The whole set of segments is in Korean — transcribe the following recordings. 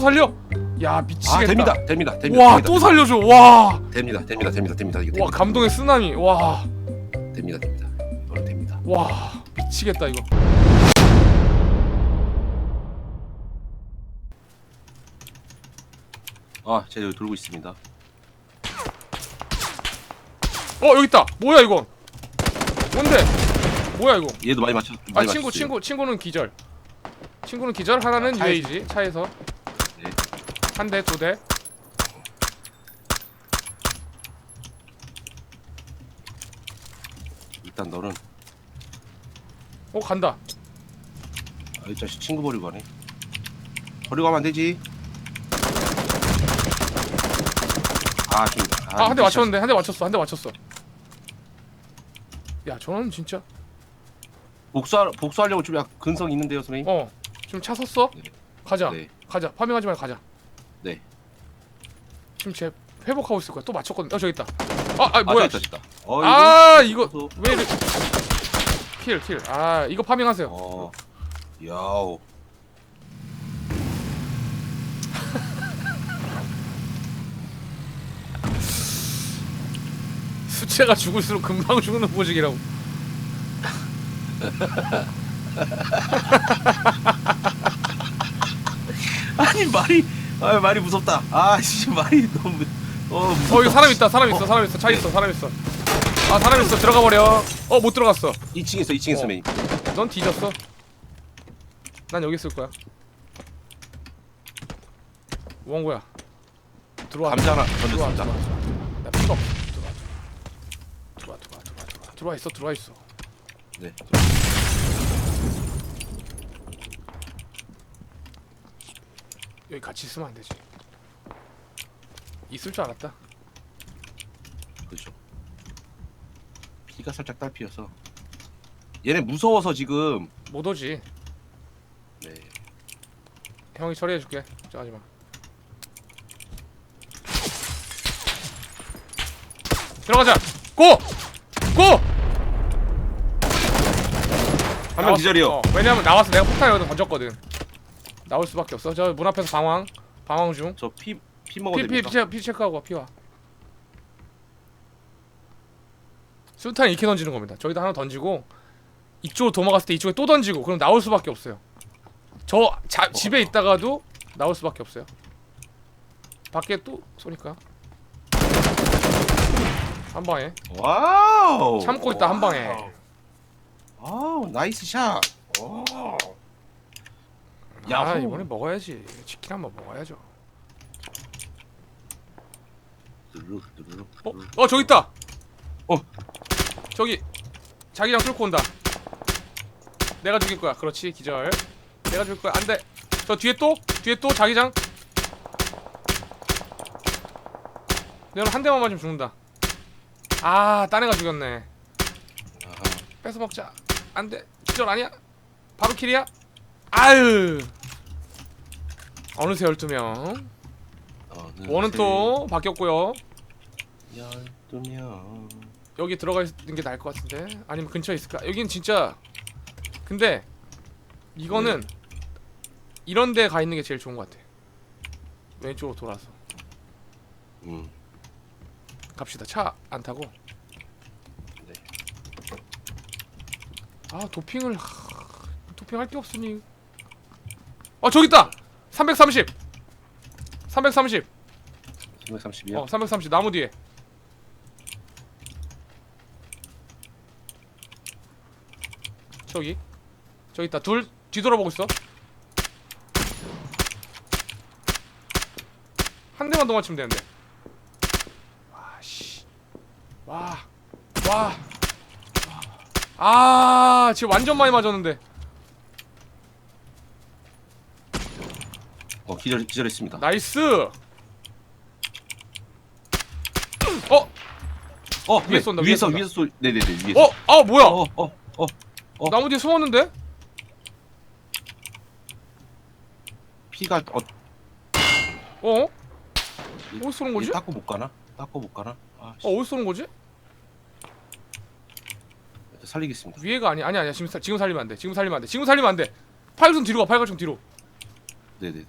또 살려? 야 미치겠다. 아 됩니다 됩니다 됩니다 와 됩니다. 또 살려줘. 와. 됩니다 됩니다 됩니다 됩니다 이거 와 됩니다. 감동의 쓰나미. 와. 됩니다 됩니다 이거는 됩니다 와 미치겠다 이거. 아 제가 여기 돌고 있습니다 어 여기 있다. 뭐야 이거? 뭔데? 뭐야 이거? 얘도 많이 맞췄 아 많이 친구 맞췄어요. 친구 친구는 기절. 친구는 기절. 하나는 아, 차에- UAG 차에서 네. 한 대, 두 대. 일단 너는 어 간다. 아, 이 자식 친구 버리고 가네 버리고 가면 안 되지 아 좀 아 한 대 맞췄는데 한 대 맞췄어. 한 대 맞췄어. 야 저는 진짜 복수 복수하려고 좀 약간 근성 있는데요 선생님 어 지금 차 섰어? 네. 가자. 네. 가자. 파밍하지 말고 가자. 네. 지금 쟤 회복하고 있을 거야. 또 맞췄거든. 어 저기 있다. 아, 아아 뭐야? 됐다 됐다 어, 아 이거. 왜 이래? 킬 킬. 아 이거 파밍하세요. 어 야오 수채가 죽을수록 금방 죽는 보직이라고. 아니 말이 아 말이 무섭다 아씨 말이 너무 어 무섭다 어 이거 사람 있다. 사람 있어. 사람 있어. 차 있어. 사람 있어. 아 사람 있어. 들어가 버려. 어 못 들어갔어. 2층에 있어 2층에 어. 선생님 넌 뒤졌어. 난 여기 있을 거야. 원고야. 들어와. 감자 하나 들어와. 던졌습니다 들어와. 나 피가 없어. 들어와. 들어와. 들어와. 들어와. 들어와. 들어와 있어. 들어와 있어. 네 여기 같이 있으면 안 되지. 있을 줄 알았다. 그렇죠 피가 살짝 딸피여서 얘네 무서워서 지금 못 오지. 네 형이 처리해줄게. 걱정하지 마. 들어가자. 고! 고! 한명 기절이요 어, 왜냐면 나와서 내가 폭탄 여기다 던졌거든. 나올 수밖에 없어. 저 문 앞에서 방황. 방황 중. 저 피 피 먹어도 피, 피, 됩니까? 피, 피 체크하고 와, 피 와. 수탄 이렇게 던지는 겁니다. 저기다 하나 던지고 이쪽으로 도망갔을 때 이쪽에 또 던지고 그럼 나올 수밖에 없어요. 저 자, 집에 있다가도 나올 수밖에 없어요. 밖에 또 쏘니까 한 방에 와우 참고 있다 한 방에. 와우 나이스 샷 와우 아 야호. 이번에 먹어야지. 치킨 한번 먹어야죠. 드르륵 드르륵 어? 어 저기 있다. 어. 저기 자기장 뚫고 온다. 내가 죽일 거야. 그렇지 기절. 내가 죽일 거야. 안돼. 저 뒤에 또 뒤에 또 자기장. 내가 한 대만 맞으면 죽는다. 아, 딴 애가 죽였네. 아하. 뺏어 먹자. 안돼. 기절 아니야? 바로 킬이야? 아유. 어느새 12명. 어느새 원은 또 바뀌었고요. 열두 명 여기 들어가 있는 게 나을 것 같은데 아니면 근처에 있을까? 여긴 진짜 근데 이거는 이런 데 가 있는 게 제일 좋은 것 같아 왼쪽으로 돌아서 음 갑시다 차 안 타고 네. 아 도핑을 하... 도핑 할 게 없으니 아 저기 있다. 330 330 330이요? 어 330 나무 뒤에. 저기. 저기 있다. 둘 뒤돌아보고 있어. 한 대만 더 맞추면 되는데. 와 씨. 와 와. 아 지금 완전 많이 맞았는데 기절 기절했습니다. 나이스 어? 어 위에 네, 쏜다, 위에 위에서 쏜다. 위에서 쏠 네네네 위에서. 어? 아 뭐야 어어 어, 어. 어. 나무 뒤에 숨었는데? 피가 어 어? 어디서 쏘는 거지? 이 닦고 못 가나? 닦고 못 가나? 아 씨, 어 어디서 쏘는 거지? 살리겠습니다. 위에가 아니 아니 아니야 지금 살- 지금 살리면 안 돼. 지금 살리면 안 돼. 지금 살리면 안 돼. 팔좀 뒤로 가. 팔좀 뒤로. 네네네.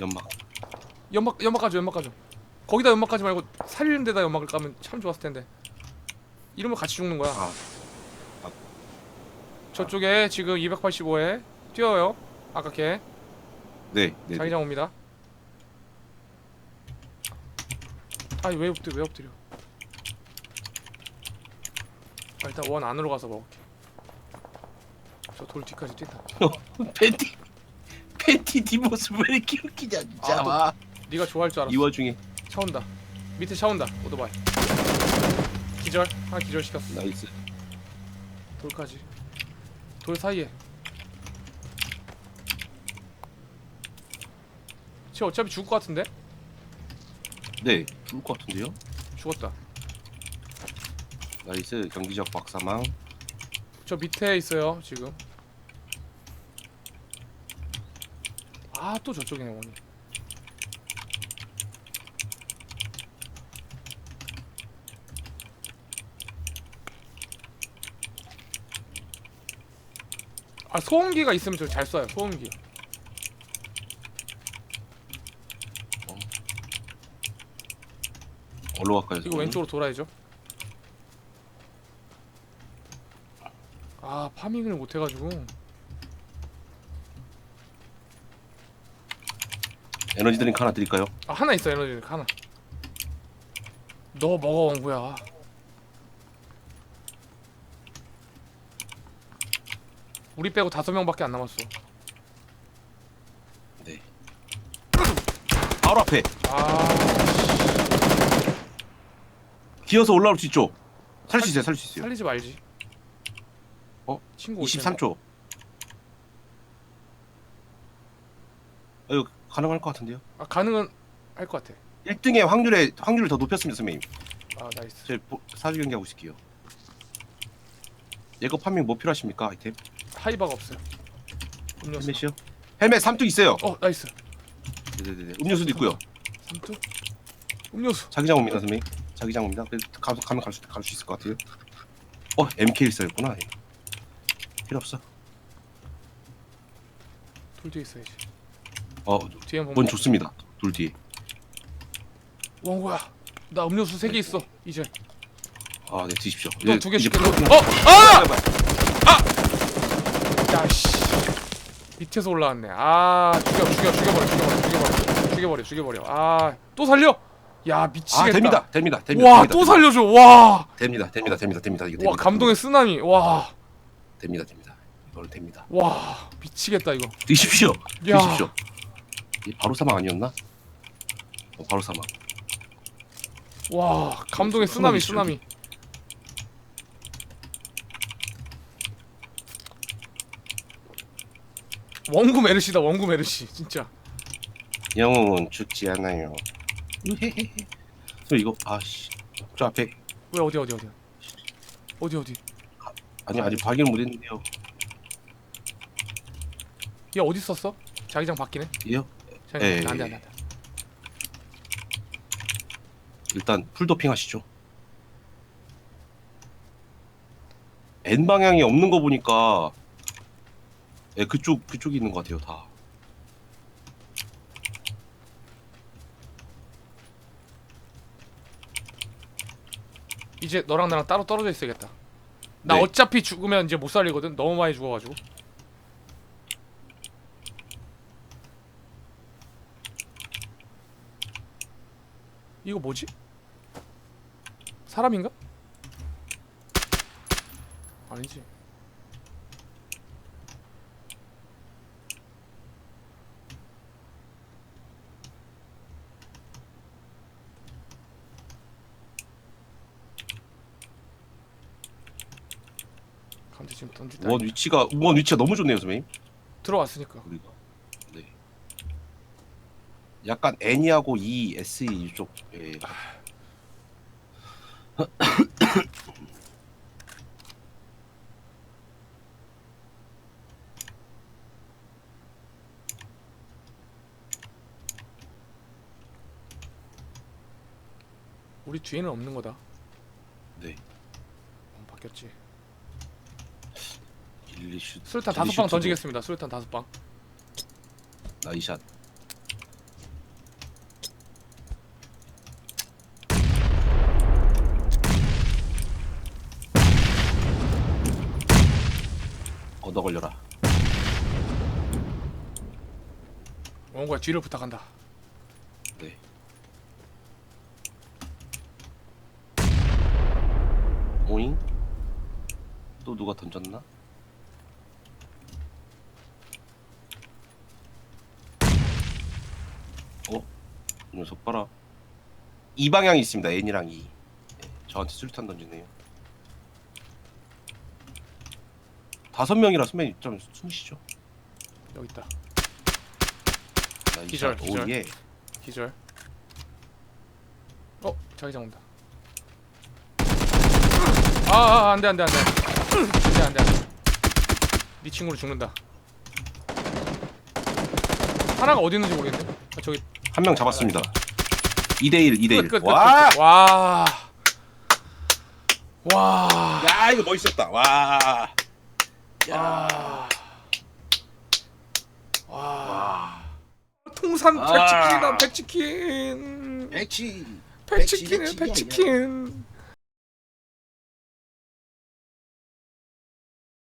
연막. 연막 연막 가죠 연막 가죠 거기다 연막 가지 말고 살리는 데다 연막을 까면 참 좋았을 텐데. 이러면 같이 죽는 거야. 아, 저쪽에 지금 285에 뛰어요. 아까 걔 네, 네. 네. 자기장 옵니다. 아니 왜 엎드려 왜 엎드려? 아, 일단 원 안으로 가서 먹을게. 저 돌 뒤까지 뛴다. 팬티 팬티 뒷모습 왜 이렇게 웃기냐 진짜. 아, 또- 와. 네가 좋아할 줄 알았어 이 와중에 차 온다 밑에 차 온다 오토바이 기절 하나 기절 시켰어 나이스. 돌까지 돌 사이에 쟤 어차피 죽을 것 같은데? 네, 죽을 것 같은데요? 죽었다 나이스 경기적 박사망. 저 밑에 있어요 지금 아 또 저쪽이네 원이 아 소음기가 있으면 저잘 쏴요 소음기 어디로 갈까요? 이거? 왼쪽으로 돌아야죠 아 파밍을 못해가지고 에너지 드링크 하나 드릴까요? 아 하나 있어 에너지 드링크 하나 너 먹어 원구야 우리 빼고 다섯 명밖에 안 남았어 네. 바로 앞에 아 기어서 올라올 수 있죠. 살 수 있어요, 살 수 있어요. 살리지 말지 어? 친구 올 텐데. 23초. 아, 이거 가능할 것 같은데요? 아 가능은 할 것 같아 1등의 확률에 확률을 더 높였습니다, 선생님. 아 나이스 제 사주 경기 하고 있을게요. 얘거 판명 뭐 필요하십니까, 아이템? 하이바가 없어요 음료수 헬멧이요? 헬멧 3뚝 있어요. 어 나이스 네네네. 음료수도 있고요. 삼투 음료수 자기장 옵니다, 선생님. 자기장 옵니다. 그래서 가, 가면 갈 수 갈 수 있을 것 같아요. 어, MK14였구나. 필요 없어. 돌 뒤에 있어야지 어, 뒤에 뭔 좋습니다. 돌 뒤에. 원구야 나 음료수 세 개 있어 이제 아, 네, 드십시오. 너두개 이제 풀어- 어! 아! 빨리, 야씨 밑에서 올라왔네 아 죽여 죽여 죽여버려 죽여버려 죽여버려 죽여버려 죽여버려 아 또 살려 야 미치겠다 아, 됩니다. 됩니다. 됩니다. 와 됩니다. 또 살려줘 와와 됩니다. 됩니다. 됩니다. 됩니다. 이거 됩니다. 감동의 쓰나미 와와 됩니다. 됩니다. 이거는 됩니다. 미치겠다 이거 드십시오. 야. 드십시오. 이 바로 사망 아니었나? 어, 바로 사망. 와 감동의 손- 쓰나미 쓰나미 원구 메르시다 원구 메르시 진짜 영웅은 죽지 않아요. 저 이거 아씨. 저 앞에 왜 어디 어디 어디 어디 어디 아니 아직 발견 못 했는데요. 얘 어디 있었어? 자기장 바뀌네 얘요? 에이. 안돼 안돼 안돼 일단 풀도핑 하시죠. N 방향이 없는 거 보니까 예, 그쪽 그쪽이 있는 것 같아요 다. 이제 너랑 나랑 따로 떨어져 있어야겠다 나 네. 어차피 죽으면 이제 못 살리거든 너무 많이 죽어가지고 이거 뭐지? 사람인가? 아니지 지금 원 위치가 원 위치가 너무 좋네요 선생님. 들어왔으니까 우리가 네. 약간 N이하고 E, S 이쪽 예. 우리 뒤에는 없는 거다. 네. 어, 바뀌었지. 길리슈 수류탄 다섯 방 던지겠습니다. 수류탄 다섯 방. 나이샷 너 걸려라. 뭔가 뒤를 부탁한다. 네. 오잉? 또 누가 던졌나? 어? 이 녀석 봐라. 이 방향이 있습니다. N이랑 E. 네, 저한테 수류탄 던지네요. 다섯 명이라 선배님 좀 숨쉬죠. 여기 있다. 기절, 샷. 기절. 오 예. 기절. 어 자기장 온다. 아, 아 안돼 안돼 안돼 안돼 안돼 안돼. 네 친구로 죽는다. 하나가 어디 있는지 모르겠네. 아, 저기 한 명 잡았습니다. 2대1 2대1. 끝, 끝, 끝, 와! 끝. 와. 와. 야, 이거 멋있었다. 와. 와. 와. 와. 통산 아. 백치킨이다 백치킨. 백치. 백치킨이야 백치, 백치야, 백치킨.